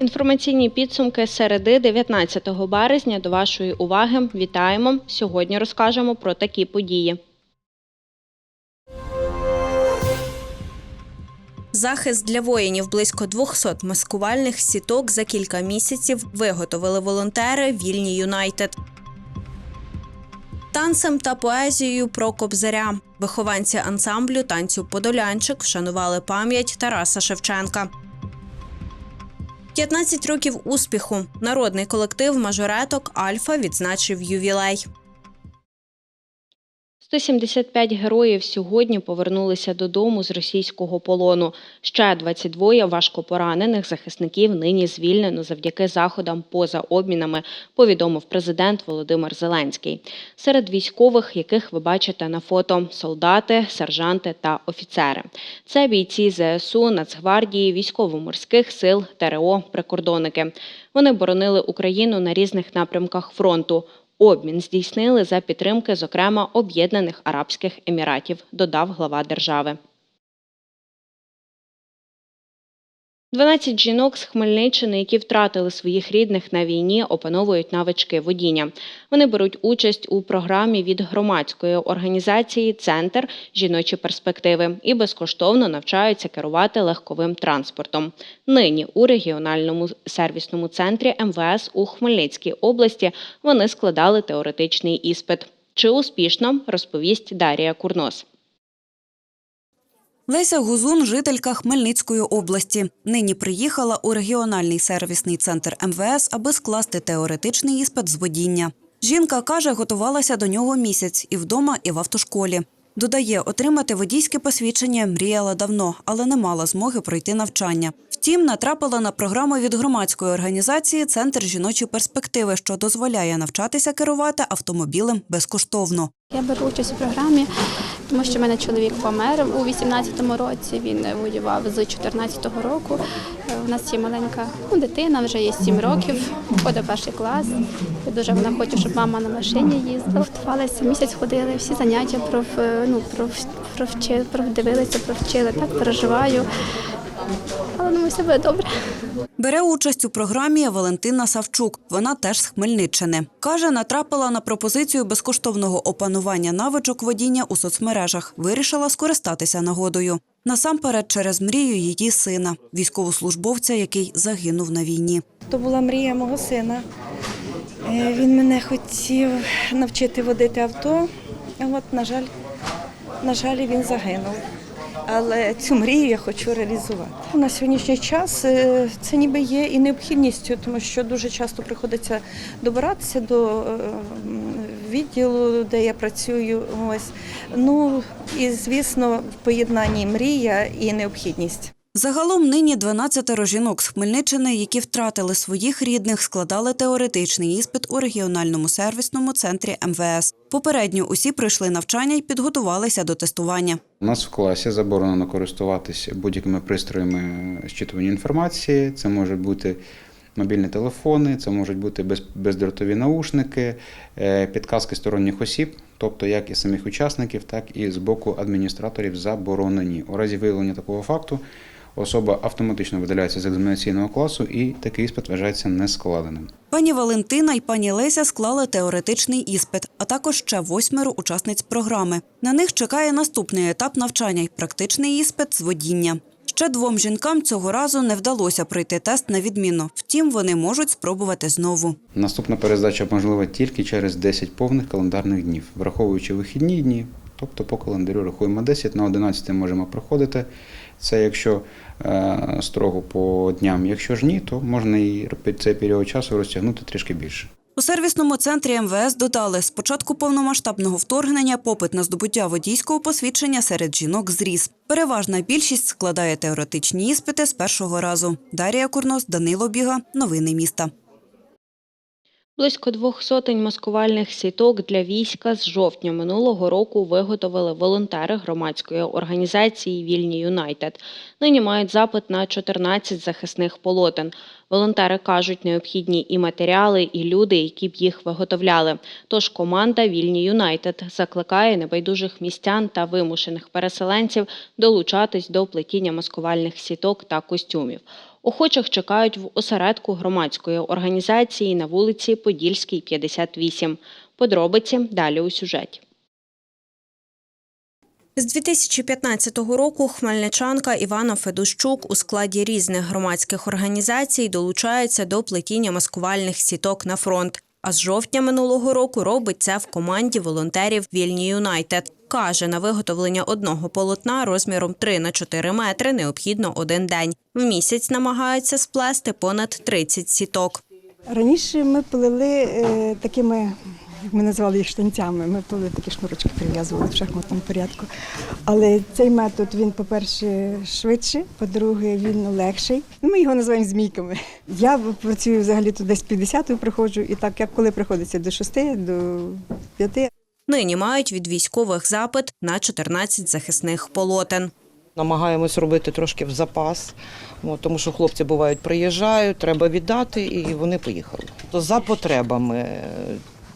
Інформаційні підсумки середи 19 березня до вашої уваги. Вітаємо! Сьогодні розкажемо про такі події. Захист для воїнів близько 200 маскувальних сіток за кілька місяців виготовили волонтери Вільні Юнайтед. Танцем та поезією про кобзаря. Вихованці ансамблю танцю Подолянчик вшанували пам'ять Тараса Шевченка. 15 років успіху. Народний колектив мажореток Альфа відзначив ювілей. 175 героїв сьогодні повернулися додому з російського полону. Ще 22 важкопоранених захисників нині звільнено завдяки заходам поза обмінами, повідомив президент Володимир Зеленський. Серед військових, яких ви бачите на фото, солдати, сержанти та офіцери. Це бійці ЗСУ, Нацгвардії, військово-морських сил, ТРО, прикордонники. Вони боронили Україну на різних напрямках фронту. Обмін здійснили за підтримки, зокрема, Об'єднаних Арабських Еміратів, додав глава держави. 12 жінок з Хмельниччини, які втратили своїх рідних на війні, опановують навички водіння. Вони беруть участь у програмі від громадської організації Центр жіночі перспективи і безкоштовно навчаються керувати легковим транспортом. Нині у регіональному сервісному центрі МВС у Хмельницькій області вони складали теоретичний іспит. Чи успішно розповість Дарія Курнос. Леся Гузун – жителька Хмельницької області. Нині приїхала у регіональний сервісний центр МВС, аби скласти теоретичний іспит з водіння. Жінка каже, готувалася до нього місяць і вдома, і в автошколі. Додає, отримати водійське посвідчення мріяла давно, але не мала змоги пройти навчання. Втім, натрапила на програму від громадської організації Центр жіночі перспективи, що дозволяє навчатися керувати автомобілем безкоштовно. Я беру участь у програмі, тому що в мене чоловік помер у 18-му році. Він воював з 14-го року. Е, У нас є маленька ну, дитина, вже є 7 років, ходить перший клас. Я дуже вона хоче, щоб мама на машині їздила. Готувалися місяць, ходили, всі заняття про ну, про, провчили, дивилися, провчили. Так переживаю. Все буде добре. Бере участь у програмі Валентина Савчук. Вона теж з Хмельниччини. Каже, натрапила на пропозицію безкоштовного опанування навичок водіння у соцмережах. Вирішила скористатися нагодою. Насамперед через мрію її сина, військовослужбовця, який загинув на війні. То була мрія мого сина. Е, Він мене хотів навчити водити авто. От, на жаль, на жаль, він загинув. Але цю мрію я хочу реалізувати. На сьогоднішній час е, це ніби є і необхідністю, тому що дуже часто приходиться добиратися до е, відділу, де я працюю. Ось ну і звісно, в поєднанні мрія і необхідність. Загалом нині 12 жінок з Хмельниччини, які втратили своїх рідних, складали теоретичний іспит у регіональному сервісному центрі МВС. Попередньо усі пройшли навчання і підготувалися до тестування. У нас в класі заборонено користуватися будь-якими пристроями щитування інформації. Це можуть бути мобільні телефони, це можуть бути без- бездротові наушники, е, підказки сторонніх осіб, тобто як і самих учасників, так і з боку адміністраторів заборонені. У разі виявлення такого факту особа автоматично видаляється з екзаменаційного класу і такий іспит вважається нескладеним. Пані Валентина і пані Леся склали теоретичний іспит, а також ще восьмеро учасниць програми. На них чекає наступний етап навчання й практичний іспит з водіння. Ще двом жінкам цього разу не вдалося пройти тест на відмінно. Втім, вони можуть спробувати знову. Наступна перездача можлива тільки через 10 повних календарних днів, враховуючи вихідні дні, тобто по календарю рахуємо 10, на 11 можемо проходити. Це якщо е, строго по дням. Якщо ж ні, то можна і цей період часу розтягнути трішки більше. У сервісному центрі МВС додали, з початку повномасштабного вторгнення попит на здобуття водійського посвідчення серед жінок зріс. Переважна більшість складає теоретичні іспити з першого разу. Дарія Курнос, Данило Біга. Новини міста. Близько двох сотень маскувальних сіток для війська з жовтня минулого року виготовили волонтери громадської організації Вільні Юнайтед. Нині мають запит на 14 захисних полотен. Волонтери кажуть, необхідні і матеріали, і люди, які б їх виготовляли. Тож команда Вільні Юнайтед закликає небайдужих містян та вимушених переселенців долучатись до плетіння маскувальних сіток та костюмів. Охочих чекають в осередку громадської організації на вулиці Подільській, 58. Подробиці далі у сюжеті. З 2015 року хмельничанка Івана Федущук у складі різних громадських організацій долучається до плетіння маскувальних сіток на фронт. А з жовтня минулого року робить це в команді волонтерів Вільні Юнайтед. Каже, на виготовлення одного полотна розміром 3 на 4 метри необхідно один день. В місяць намагаються сплести понад 30 сіток. Раніше ми плели е, такими, ми називали їх штанцями, ми плели такі шнурочки, прив'язували в шахматному порядку. Але цей метод він, по-перше, швидший, по-друге, він легший. Ну, Ми його називаємо змійками. Я працюю взагалі тут десь 50-ю приходжу, і так як коли приходиться до 6, до 5, Нині мають від військових запит на 14 захисних полотен. Намагаємось робити трошки в запас, тому що хлопці бувають приїжджають, треба віддати, і вони поїхали. То за потребами. е,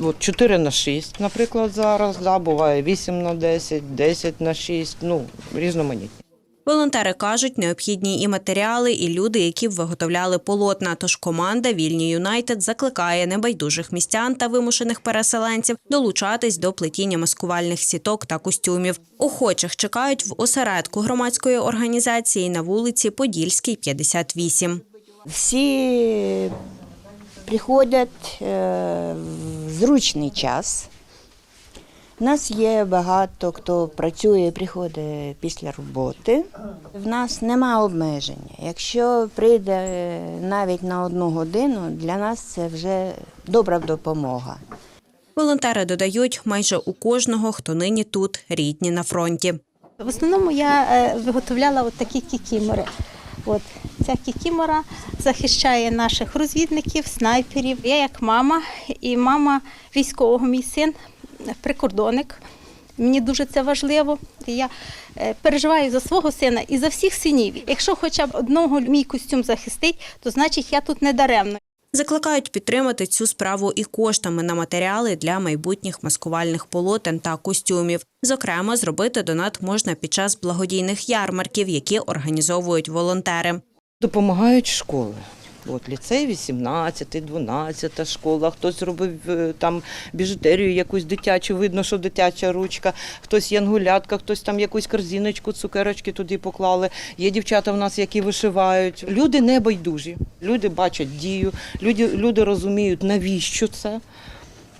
От 4 на 6, наприклад, зараз, да, буває 8 на 10, 10 на 6, ну, різноманітні. Волонтери кажуть, необхідні і матеріали, і люди, які виготовляли полотна. Тож команда Вільні Юнайтед закликає небайдужих містян та вимушених переселенців долучатись до плетіння маскувальних сіток та костюмів. Охочих чекають в осередку громадської організації на вулиці Подільській, 58. Всі приходять е, в зручний час. У нас є багато хто працює, приходить після роботи. В нас нема обмеження. Якщо прийде е, навіть на одну годину, для нас це вже добра допомога. Волонтери додають, майже у кожного, хто нині тут, рідні на фронті. В основному я е, виготовляла от такі кікімори. От ця кікімора захищає наших розвідників, снайперів. Я як мама і мама військового, мій син прикордонник. Мені дуже це важливо. Я е, переживаю за свого сина і за всіх синів. Якщо хоча б одного мій костюм захистить, то значить я тут не даремно. Закликають підтримати цю справу і коштами на матеріали для майбутніх маскувальних полотен та костюмів. Зокрема, зробити донат можна під час благодійних ярмарків, які організовують волонтери. Допомагають школи. От ліцей 18, 12 школа, хтось зробив е, там біжутерію якусь дитячу, видно, що дитяча ручка, хтось янгулятка, хтось там якусь корзиночку, цукерочки туди поклали. Є дівчата в нас, які вишивають. Люди не байдужі, люди бачать дію, люди, люди розуміють, навіщо це.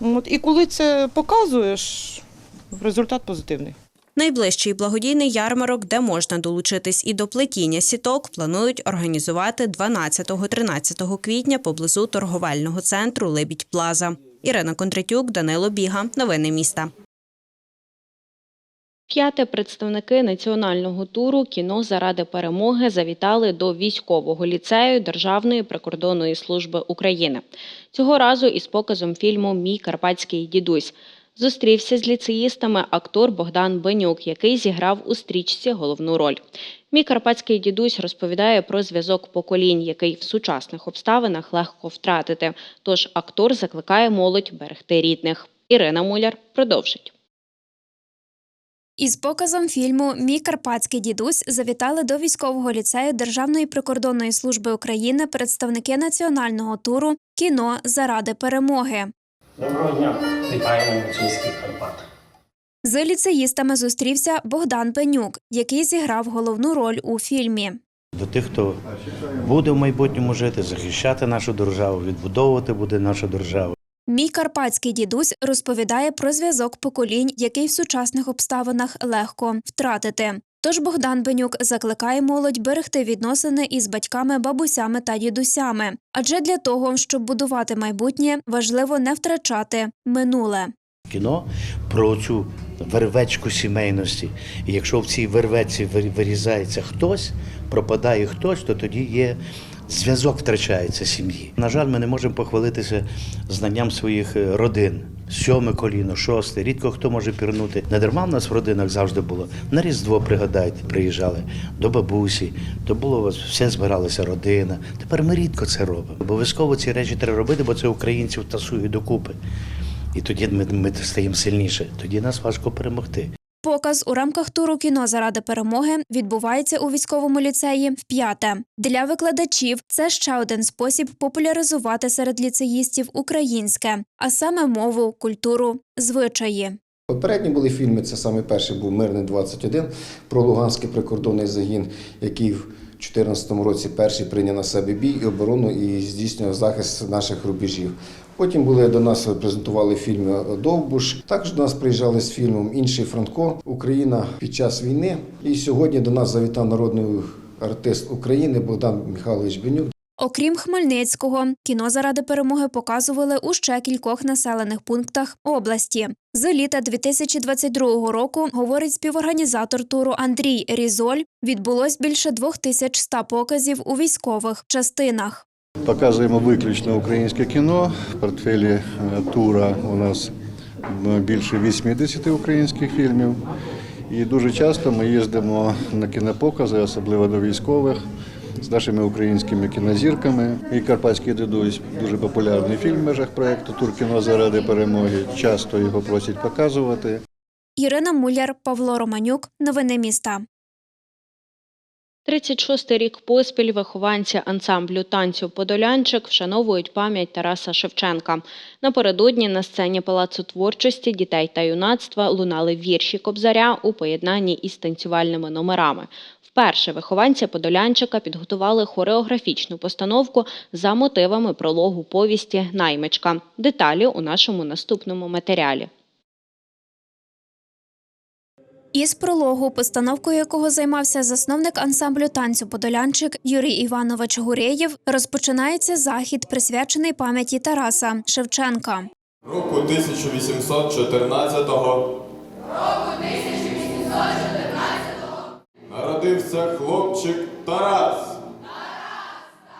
От, і коли це показуєш, результат позитивний. Найближчий благодійний ярмарок, де можна долучитись і до плетіння сіток, планують організувати 12-13 квітня поблизу торговельного центру Лебідь Плаза. Ірина Кондратюк, Данило Біга. Новини міста. П'яте представники національного туру кіно заради перемоги завітали до військового ліцею Державної прикордонної служби України. Цього разу із показом фільму Мій карпатський дідусь. Зустрівся з ліцеїстами актор Богдан Бенюк, який зіграв у стрічці головну роль. Мій карпатський дідусь розповідає про зв'язок поколінь, який в сучасних обставинах легко втратити. Тож актор закликає молодь берегти рідних. Ірина Муляр продовжить. Із показом фільму Мій карпатський дідусь завітали до військового ліцею Державної прикордонної служби України представники національного туру Кіно заради перемоги. Доброго дня! Вітаємо на Чиївських Карпатах. З ліцеїстами зустрівся Богдан Пенюк, який зіграв головну роль у фільмі. До тих, хто буде в майбутньому жити, захищати нашу державу, відбудовувати буде нашу державу. Мій карпатський дідусь розповідає про зв'язок поколінь, який в сучасних обставинах легко втратити. Тож Богдан Бенюк закликає молодь берегти відносини із батьками, бабусями та дідусями. Адже для того, щоб будувати майбутнє, важливо не втрачати минуле. Кіно про цю вервечку сімейності. І якщо в цій вервеці вирізається хтось, пропадає хтось, то тоді є зв'язок втрачається сім'ї. На жаль, ми не можемо похвалитися знанням своїх е, родин. Сьоме коліно, шосте. Рідко хто може пірнути. Не дарма в нас в родинах завжди було. На Різдво пригадайте, приїжджали до бабусі, то було вас все збиралася родина. Тепер ми рідко це робимо. Обов'язково ці речі треба робити, бо це українців тасує докупи. І тоді ми, ми стаємо сильніше. Тоді нас важко перемогти. Показ у рамках туру кіно заради перемоги відбувається у військовому ліцеї вп'яте. Для викладачів це ще один спосіб популяризувати серед ліцеїстів українське, а саме мову, культуру, звичаї. Попередні були фільми. Це саме перший був Мирний 21 про Луганський прикордонний загін, який в 2014 році перший прийняв на себе бій і оборону і здійснював захист наших рубежів. Потім були до нас презентували фільм Довбуш. Також до нас приїжджали з фільмом Інший Франко Україна під час війни. І сьогодні до нас завітав народний артист України Богдан Михайлович Бенюк. Окрім Хмельницького, кіно заради перемоги показували у ще кількох населених пунктах області. З літа 2022 року, говорить співорганізатор туру Андрій Різоль, відбулось більше 2100 показів у військових частинах. Показуємо виключно українське кіно. В портфелі е, тура у нас більше 80 українських фільмів. І дуже часто ми їздимо на кінопокази, особливо до військових, з нашими українськими кінозірками. І Карпатський дідусь дуже популярний фільм в межах проєкту Тур кіно заради перемоги. Часто його просять показувати. Ірина Муляр, Павло Романюк. Новини міста. 36-й рік поспіль вихованці ансамблю танцю Подолянчик вшановують пам'ять Тараса Шевченка. Напередодні на сцені Палацу творчості дітей та юнацтва лунали вірші Кобзаря у поєднанні із танцювальними номерами. Вперше вихованці Подолянчика підготували хореографічну постановку за мотивами прологу повісті Наймичка. Деталі у нашому наступному матеріалі. Із прологу, постановкою якого займався засновник ансамблю танцю Подолянчик Юрій Іванович Гуреєв, розпочинається захід, присвячений пам'яті Тараса Шевченка. Року 1814-го. Року 1814-го. Народився хлопчик Тарас.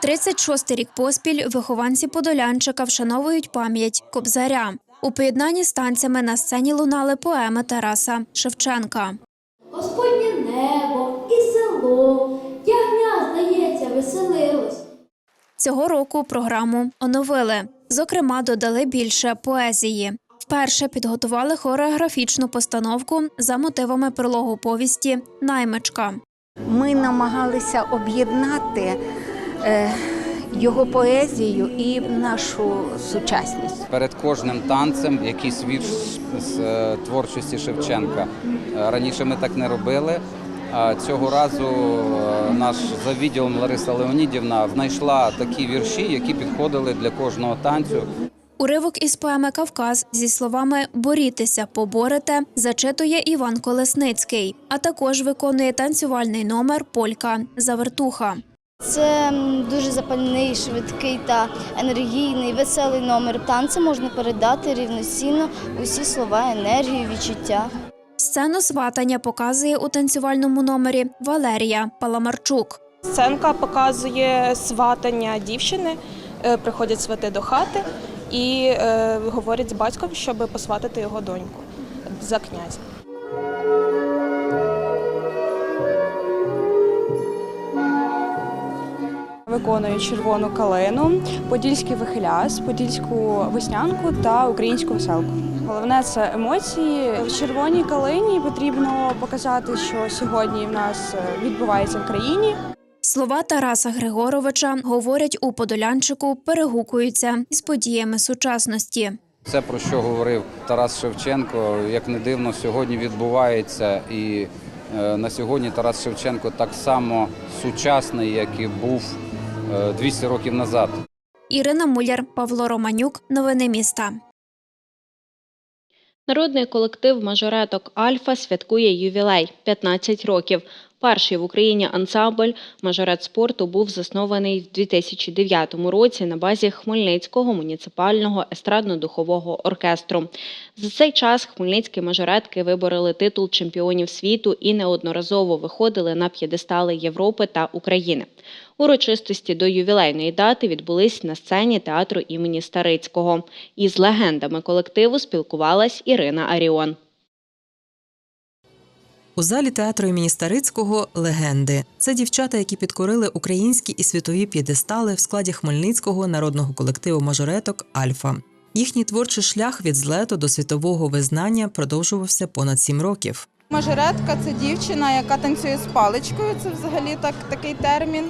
36-й рік поспіль вихованці Подолянчика вшановують пам'ять Кобзаря. У поєднанні з танцями на сцені лунали поеми Тараса Шевченка. Господнє небо і село, ягня, здається, веселилось. Цього року програму оновили. Зокрема, додали більше поезії. Вперше підготували хореографічну постановку за мотивами прологу повісті Наймичка. Ми намагалися об'єднати е, його поезію і нашу сучасність. Перед кожним танцем якийсь вірш з е, творчості Шевченка. Е, Раніше ми так не робили. Цього разу е, наш за відділом Лариса Леонідівна знайшла такі вірші, які підходили для кожного танцю. Уривок із поеми Кавказ зі словами Борітеся, поборете зачитує Іван Колесницький, а також виконує танцювальний номер Полька Завертуха. Це дуже запальний, швидкий та енергійний, веселий номер. Танцем можна передати рівноцінно усі слова, енергію, відчуття. Сцену сватання показує у танцювальному номері Валерія Паламарчук. Сценка показує сватання дівчини. Е, Приходять свати до хати і е, говорять з батьком, щоб посватати його доньку за князя. Виконую червону калину, подільський вихиляс, подільську веснянку та українську веселку. Головне це емоції. В червоній калині потрібно показати, що сьогодні в нас е, відбувається в країні. Слова Тараса Григоровича говорять у Подолянчику, перегукуються із подіями сучасності. Це про що говорив Тарас Шевченко. Як не дивно, сьогодні відбувається. І е, на сьогодні Тарас Шевченко так само сучасний, як і був 200 років назад. Ірина Муляр, Павло Романюк. Новини міста. Народний колектив мажореток Альфа святкує ювілей 15 років. Перший в Україні ансамбль мажорет спорту був заснований в 2009 році на базі Хмельницького муніципального естрадно-духового оркестру. За цей час хмельницькі мажоретки вибороли титул чемпіонів світу і неодноразово виходили на п'єдестали Європи та України. Урочистості до ювілейної дати відбулись на сцені театру імені Старицького. Із легендами колективу спілкувалась Ірина Аріон. У залі театру імені Старицького легенди. Це дівчата, які підкорили українські і світові п'єдестали в складі Хмельницького народного колективу мажореток Альфа. Їхній творчий шлях від злету до світового визнання продовжувався понад сім років. Мажоретка це дівчина, яка танцює з паличкою. Це взагалі так, такий термін.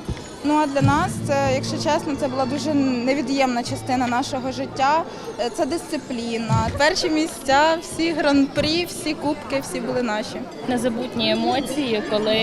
Ну а для нас це, якщо чесно, це була дуже невід'ємна частина нашого життя. Е, Це дисципліна. Перші місця, всі гран-прі, всі кубки, всі були наші. незабутні емоції, коли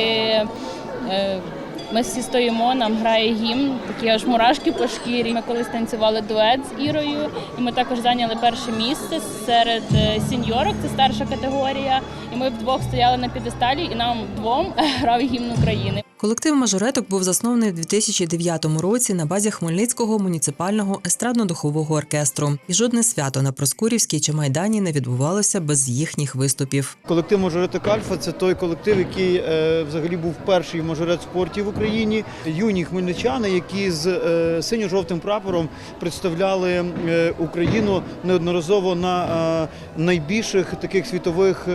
е, ми всі стоїмо, нам грає гімн, такі аж мурашки по шкірі. Ми колись танцювали дует з Ірою, і ми також зайняли перше місце серед е, сіньорок, це старша категорія. І ми вдвох стояли на підесталі, і нам двом грав гімн України. Колектив мажореток був заснований в 2009 році на базі Хмельницького муніципального естрадно-духового оркестру. І жодне свято на Проскурівській чи Майдані не відбувалося без їхніх виступів. Колектив Мажореток Альфа це той колектив, який е, взагалі був перший мажорет спорті в Україні. Юні хмельничани, які з е, синьо-жовтим прапором представляли е, Україну неодноразово на е, найбільших таких світових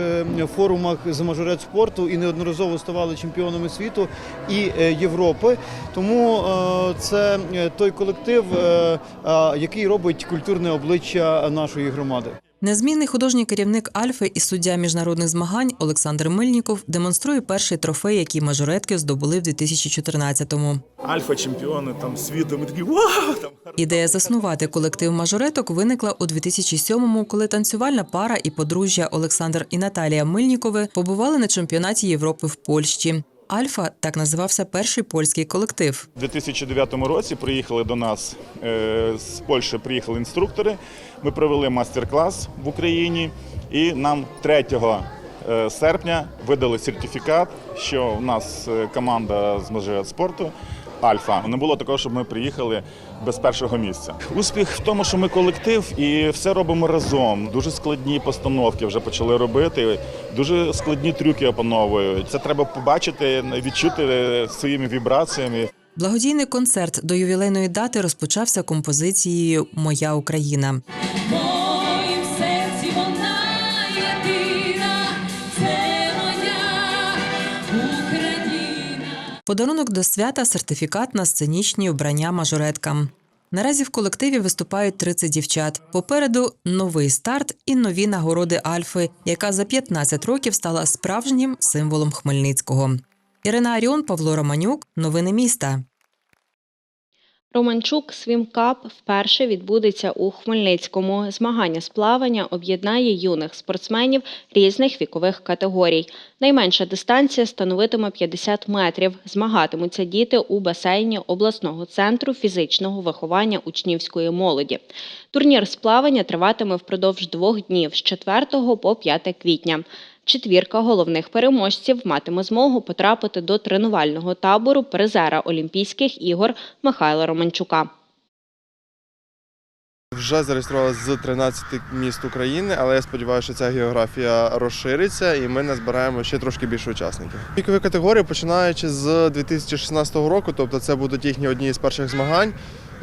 форумах з мажорет спорту і неодноразово ставали чемпіонами світу і Європи. Тому це той колектив, який робить культурне обличчя нашої громади. Незмінний художній керівник Альфи і суддя міжнародних змагань Олександр Мильніков демонструє перший трофей, який мажоретки здобули в 2014-му. Альфа чемпіони там світу. Ми такі вау! Там Ідея заснувати колектив мажореток виникла у 2007-му, коли танцювальна пара і подружжя Олександр і Наталія Мильнікови побували на чемпіонаті Європи в Польщі. Альфа так називався перший польський колектив. У 2009 році приїхали до нас е, з Польщі. Приїхали інструктори. Ми провели майстер-клас в Україні, і нам 3 е, серпня видали сертифікат, що у нас е, команда з мажорет спорту. Альфа не було такого, щоб ми приїхали без першого місця. Успіх в тому, що ми колектив і все робимо разом. Дуже складні постановки вже почали робити. Дуже складні трюки опановують. Це треба побачити, відчути своїми вібраціями. Благодійний концерт до ювілейної дати розпочався композицією Моя Україна. Подарунок до свята сертифікат на сценічні вбрання мажореткам. Наразі в колективі виступають 30 дівчат. Попереду новий старт і нові нагороди Альфи, яка за 15 років стала справжнім символом Хмельницького. Ірина Аріон, Павло Романюк. Новини міста. Романчук Свімкап вперше відбудеться у Хмельницькому. Змагання з плавання об'єднає юних спортсменів різних вікових категорій. Найменша дистанція становитиме 50 метрів. Змагатимуться діти у басейні обласного центру фізичного виховання учнівської молоді. Турнір з плавання триватиме впродовж двох днів з 4 по 5 квітня. Четвірка головних переможців матиме змогу потрапити до тренувального табору призера Олімпійських ігор Михайла Романчука. Вже зареєструвалися з 13 міст України, але я сподіваюся, що ця географія розшириться і ми назбираємо ще трошки більше учасників. Вікові категорії починаючи з 2016 року, тобто це будуть їхні одні з перших змагань.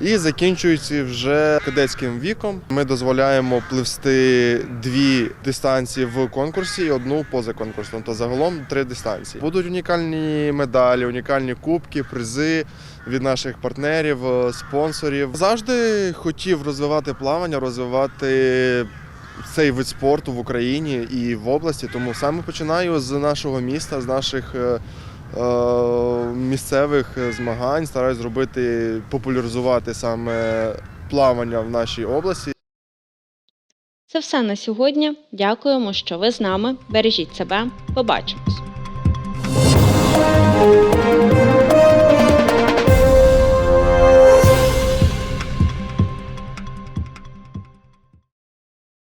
І закінчуючи вже кадетським віком, ми дозволяємо пливсти дві дистанції в конкурсі і одну поза конкурсом. То загалом три дистанції. Будуть унікальні медалі, унікальні кубки, призи від наших партнерів, е, спонсорів. Завжди хотів розвивати плавання, розвивати цей вид спорту в Україні і в області. Тому саме починаю з нашого міста, з наших. Е, Місцевих змагань стараюсь зробити популяризувати саме плавання в нашій області. Це все на сьогодні. Дякуємо, що ви з нами. Бережіть себе. Побачимось.